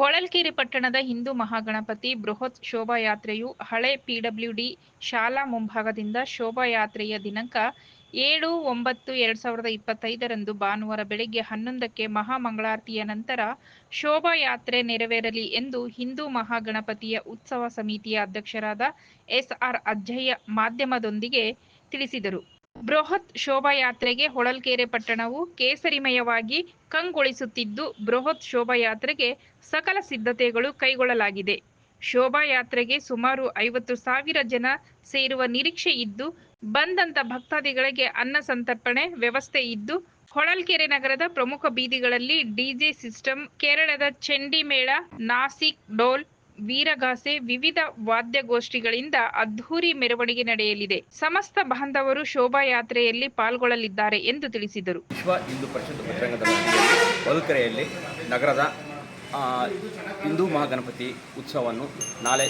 ಹೊಳಲ್ಕೆರೆ ಪಟ್ಟಣದ ಹಿಂದೂ ಮಹಾಗಣಪತಿ ಬೃಹತ್ ಶೋಭಾಯಾತ್ರೆಯು ಹಳೆ ಪಿಡಬ್ಲ್ಯೂಡಿ ಶಾಲಾ ಮುಂಭಾಗದಿಂದ ಶೋಭಾಯಾತ್ರೆಯ ದಿನಾಂಕ ಏಳು ಒಂಬತ್ತು ಎರಡ್ ಸಾವಿರದ ಇಪ್ಪತ್ತೈದರಂದು ಭಾನುವಾರ ಬೆಳಗ್ಗೆ ಹನ್ನೊಂದಕ್ಕೆ ಮಹಾಮಂಗಳಾರತಿಯ ನಂತರ ಶೋಭಾಯಾತ್ರೆ ನೆರವೇರಲಿ ಎಂದು ಹಿಂದೂ ಮಹಾಗಣಪತಿಯ ಉತ್ಸವ ಸಮಿತಿಯ ಅಧ್ಯಕ್ಷರಾದ ಎಸ್ಆರ್ ಅಜ್ಜಯ್ಯ ಮಾಧ್ಯಮದೊಂದಿಗೆ ತಿಳಿಸಿದರು. ಬೃಹತ್ ಶೋಭಾಯಾತ್ರೆಗೆ ಹೊಳಲ್ಕೆರೆ ಪಟ್ಟಣವು ಕೇಸರಿಮಯವಾಗಿ ಕಂಗೊಳಿಸುತ್ತಿದ್ದು, ಬೃಹತ್ ಶೋಭಾಯಾತ್ರೆಗೆ ಸಕಲ ಸಿದ್ಧತೆಗಳು ಕೈಗೊಳ್ಳಲಾಗಿದೆ. ಶೋಭಾಯಾತ್ರೆಗೆ ಸುಮಾರು ಐವತ್ತು ಸಾವಿರ ಜನ ಸೇರುವ ನಿರೀಕ್ಷೆ ಇದ್ದು, ಬಂದಂತ ಭಕ್ತಾದಿಗಳಿಗೆ ಅನ್ನ ಸಂತರ್ಪಣೆ ವ್ಯವಸ್ಥೆ ಇದ್ದು, ಹೊಳಲ್ಕೆರೆ ನಗರದ ಪ್ರಮುಖ ಬೀದಿಗಳಲ್ಲಿ ಡಿಜೆ ಸಿಸ್ಟಮ್, ಕೇರಳದ ಚಂಡಿಮೇಳ ನಾಸಿಕ್ ಡೋಲ್ ವೀರಗಾಸೆ ವಿವಿಧ ವಾದ್ಯಗೋಷ್ಠಿಗಳಿಂದ ಅದ್ಧೂರಿ ಮೆರವಣಿಗೆ ನಡೆಯಲಿದೆ. ಸಮಸ್ತ ಬಾಂಧವರು ಶೋಭಾಯಾತ್ರೆಯಲ್ಲಿ ಪಾಲ್ಗೊಳ್ಳಲಿದ್ದಾರೆ ಎಂದು ತಿಳಿಸಿದರು. ವಿಶ್ವ ಹಿಂದೂ ಪರಿಷತ್ ನಗರದ ಹಿಂದೂ ಮಹಾಗಣಪತಿ ಉತ್ಸವವನ್ನು ನಾಳೆ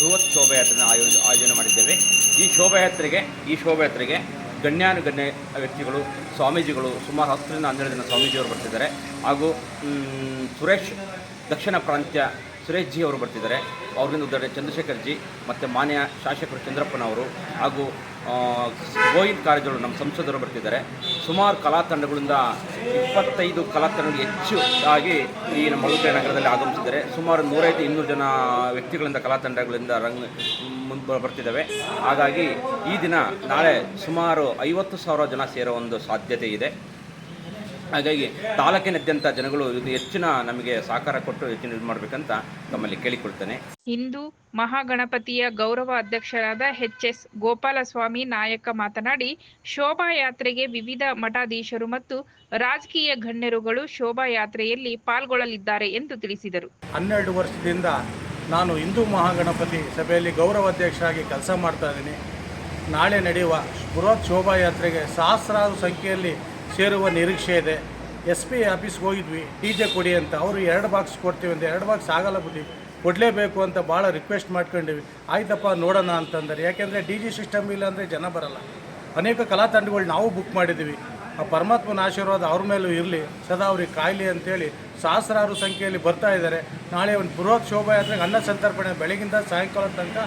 ಬೃಹತ್ ಶೋಭಾಯಾತ್ರೆಯನ್ನು ಆಯೋಜ, ಆಯೋಜನೆ ಮಾಡಿದ್ದೇವೆ. ಈ ಶೋಭಾಯಾತ್ರೆಗೆ ಈ ಶೋಭಾಯಾತ್ರೆಗೆ ಗಣ್ಯಾನುಗಣ್ಯ ವ್ಯಕ್ತಿಗಳು, ಸ್ವಾಮೀಜಿಗಳು ಸುಮಾರು ಹತ್ತರಿಂದ ಹನ್ನೆರಡು ಜನ ಸ್ವಾಮೀಜಿಯವರು ಬರ್ತಿದ್ದಾರೆ. ಹಾಗೂ ಸುರೇಶ್ ದಕ್ಷಿಣ ಪ್ರಾಂತ್ಯ ಸುರೇಶ್ ಜಿ ಅವರು ಬರ್ತಿದ್ದಾರೆ. ಅವರಿಂದ ಉದ್ದಾರೆ ಚಂದ್ರಶೇಖರ್ ಜಿ ಮತ್ತು ಮಾನ್ಯ ಶಾಸಕರು ಚಂದ್ರಪ್ಪನವರು ಹಾಗೂ ಗೋವಿಂದ ಕಾರಜೋಳು ನಮ್ಮ ಸಂಸದರು ಬರ್ತಿದ್ದಾರೆ. ಸುಮಾರು ಕಲಾ ತಂಡಗಳಿಂದ ಇಪ್ಪತ್ತೈದು ಕಲಾ ತಂಡಗಳು ಹೆಚ್ಚು ಆಗಿ ಈ ನಮ್ಮ ಹೊಳಲ್ಕೆರೆ ನಗರದಲ್ಲಿ ಆಗಮಿಸಿದ್ದಾರೆ. ಸುಮಾರು ನೂರೈದು ಇನ್ನೂರು ಜನ ವ್ಯಕ್ತಿಗಳಿಂದ ಕಲಾ ತಂಡಗಳಿಂದ ರಂಗ್, ಮುಂದೆ ಬರ್ತಿದ್ದಾವೆ. ಹಾಗಾಗಿ ಈ ದಿನ ನಾಳೆ ಸುಮಾರು ಐವತ್ತು ಸಾವಿರ ಜನ ಸೇರೋ ಒಂದು ಸಾಧ್ಯತೆ ಇದೆ. ಹಾಗಾಗಿ ತಾಲೂಕಿನಾದ್ಯಂತ ಜನಗಳು ಇದು ಹೆಚ್ಚಿನ ನಮಗೆ ಸಹಕಾರ ಕೊಟ್ಟು ಹೆಚ್ಚಿನ ಇದು ಮಾಡಬೇಕಂತ ತಮ್ಮಲ್ಲಿ ಕೇಳಿಕೊಳ್ತೇನೆ. ಹಿಂದೂ ಮಹಾಗಣಪತಿಯ ಗೌರವ ಅಧ್ಯಕ್ಷರಾದ ಎಚ್ ಎಸ್ ಗೋಪಾಲಸ್ವಾಮಿ ನಾಯಕ ಮಾತನಾಡಿ ಶೋಭಾಯಾತ್ರೆಗೆ ವಿವಿಧ ಮಠಾಧೀಶರು ಮತ್ತು ರಾಜಕೀಯ ಗಣ್ಯರುಗಳು ಶೋಭಾಯಾತ್ರೆಯಲ್ಲಿ ಪಾಲ್ಗೊಳ್ಳಲಿದ್ದಾರೆ ಎಂದು ತಿಳಿಸಿದರು. ಹನ್ನೆರಡು ವರ್ಷದಿಂದ ನಾನು ಹಿಂದೂ ಮಹಾಗಣಪತಿ ಸಭೆಯಲ್ಲಿ ಗೌರವ ಅಧ್ಯಕ್ಷರಾಗಿ ಕೆಲಸ ಮಾಡ್ತಾ ಇದ್ದೀನಿ. ನಾಳೆ ನಡೆಯುವ ಬೃಹತ್ ಶೋಭಾಯಾತ್ರೆಗೆ ಸಹಸ್ರಾರು ಸಂಖ್ಯೆಯಲ್ಲಿ ಸೇರುವ ನಿರೀಕ್ಷೆ ಇದೆ. ಎಸ್ ಪಿ ಆಫೀಸ್ಗೆ ಹೋಗಿದ್ವಿ. ಡಿ ಜೆ ಕೊಡಿ ಅಂತ. ಅವರು ಎರಡು ಬಾಕ್ಸ್ ಕೊಡ್ತೀವಿ ಅಂತ. ಎರಡು ಬಾಕ್ಸ್ ಆಗಲ್ಲ ಬುದ್ಧಿ. ಕೊಡಲೇಬೇಕು ಅಂತ ಭಾಳ ರಿಕ್ವೆಸ್ಟ್ ಮಾಡ್ಕೊಂಡಿವಿ. ಆಯ್ತಪ್ಪ, ನೋಡೋಣ ಅಂತಂದರೆ. ಯಾಕೆಂದರೆ ಡಿ ಜಿ ಸಿಸ್ಟಮ್ ಇಲ್ಲ ಅಂದರೆ ಜನ ಬರಲ್ಲ. ಅನೇಕ ಕಲಾ ತಂಡಗಳು ನಾವು ಬುಕ್ ಮಾಡಿದ್ದೀವಿ ಆ ಪರಮಾತ್ಮನ ಆಶೀರ್ವಾದ ಅವ್ರ ಮೇಲೂ ಇರಲಿ. ಸದಾ ಅವ್ರಿಗೆ ಕಾಯಲಿ ಅಂತೇಳಿ ಸಹಸ್ರಾರು ಸಂಖ್ಯೆಯಲ್ಲಿ ಬರ್ತಾ ಇದ್ದಾರೆ. ನಾಳೆ ಒಂದು ಬೃಹತ್ ಶೋಭಾಯಾತ್ರೆಗೆ ಅನ್ನ ಸಂತರ್ಪಣೆ ಬೆಳಗಿಂದ ಸಾಯಂಕಾಲ ತನಕ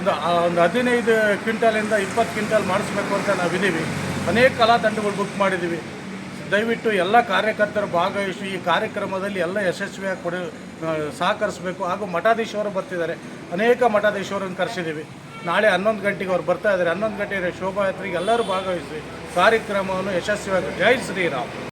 ಒಂದು ಒಂದು ಹದಿನೈದು ಕ್ವಿಂಟಲಿಂದ ಇಪ್ಪತ್ತು ಕ್ವಿಂಟಲ್ ಮಾಡಿಸ್ಬೇಕು ಅಂತ ನಾವಿದ್ದೀವಿ. ಅನೇಕ ಕಲಾ ತಂಡಗಳು ಬುಕ್ ಮಾಡಿದ್ದೀವಿ ದಯವಿಟ್ಟು ಎಲ್ಲ ಕಾರ್ಯಕರ್ತರು ಭಾಗವಹಿಸಿ, ಈ ಕಾರ್ಯಕ್ರಮದಲ್ಲಿ ಎಲ್ಲ ಯಶಸ್ವಿಯಾಗಿ ಕೊಡ ಸಹಕರಿಸಬೇಕು. ಹಾಗೂ ಮಠಾಧೀಶವರು ಬರ್ತಿದ್ದಾರೆ. ಅನೇಕ ಮಠಾಧೀಶವರನ್ನು ಕರೆಸಿದ್ದೀವಿ ನಾಳೆ ಹನ್ನೊಂದು ಗಂಟೆಗೆ ಅವ್ರು ಬರ್ತಾ ಇದ್ದಾರೆ. ಹನ್ನೊಂದು ಗಂಟೆಗೆ ಶೋಭಾಯಾತ್ರೆಗೆ ಎಲ್ಲರೂ ಭಾಗವಹಿಸಿ ಕಾರ್ಯಕ್ರಮವನ್ನು ಯಶಸ್ವಿಯಾಗಿ. ಜೈ ಶ್ರೀರಾಮ್.